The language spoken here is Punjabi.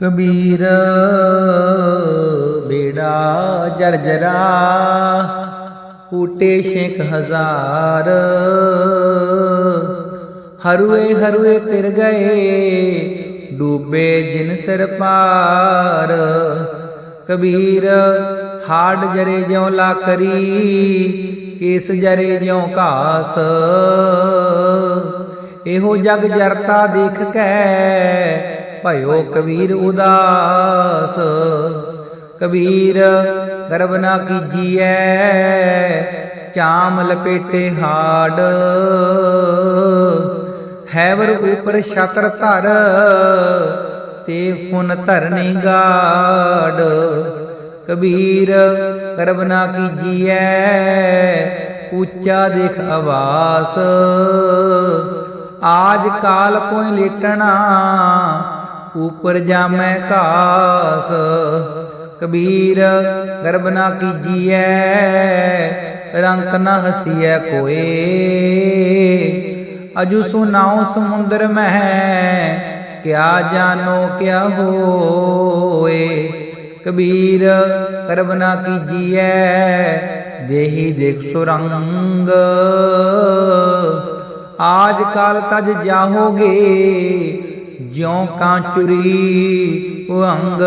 ਕਬੀਰ ਬੇੜਾ ਜਰਜਰਾ ਊਟੇ ਸ਼ੇਖ ਹਜ਼ਾਰ। ਹਰੂਏ ਹਰੂਏ ਤਿਰ ਗਏ, ਡੂਬੇ ਜਿਨ ਸਿਰ ਪਾਰ। ਕਬੀਰ ਹਾੜ ਜਰੇ ਜਿਉ ਲਾ ਕਰੀ, ਕੇਸ ਜਰੇ ਜਿਉ ਘਾਸ। ਇਹੋ ਜਗ ਜਰਤਾ ਦੇਖ ਕੇ ਭਇਓ ਕਬੀਰ ਉਦਾਸ, ਕਬੀਰ ਗਰਬ ਨਾ ਕੀਜੀਐ, ਚਾਮ ਲਪੇਟੇ ਹਾੜ। ਹੈਵਰ ਉਪਰ ਛਤਰ ਧਰ, ਤੇ ਹੁਨ ਧਰਨੀ ਗਾੜ। ਕਬੀਰ ਕਰਬ ਨਾ ਕੀਜੀਐ, ਉੱਚਾ ਦੇਖ ਆਵਾਸ। ਆਜ ਕਾਲ ਕੋਈ ਲੇਟਣਾ ਉਪਰ ਜਾਮੈ ਘਾਸ, ਕਬੀਰ ਗਰਬ ਨਾ ਕੀਜੀਐ, ਰੰਕ ਨਾ ਹਸੀਐ ਕੋਏ। ਅਜੂ ਸੁਨਾਉ ਸਮੁੰਦਰ ਮਹਿ, ਕਿਆ ਜਾਣੋ ਕਿਆ ਹੋਏ। ਕਬੀਰ ਕਰਬ ਨਾ ਕੀਜੀਐ, ਦੇਹੀ ਦੇਖ ਸੁਰੰਗ। ਆਜ ਕਾਲ ਤਜ ਜਾਹੋਗੇ ਜਿਉ ਕਾਂਚੁਰੀ ਉਹੰਗ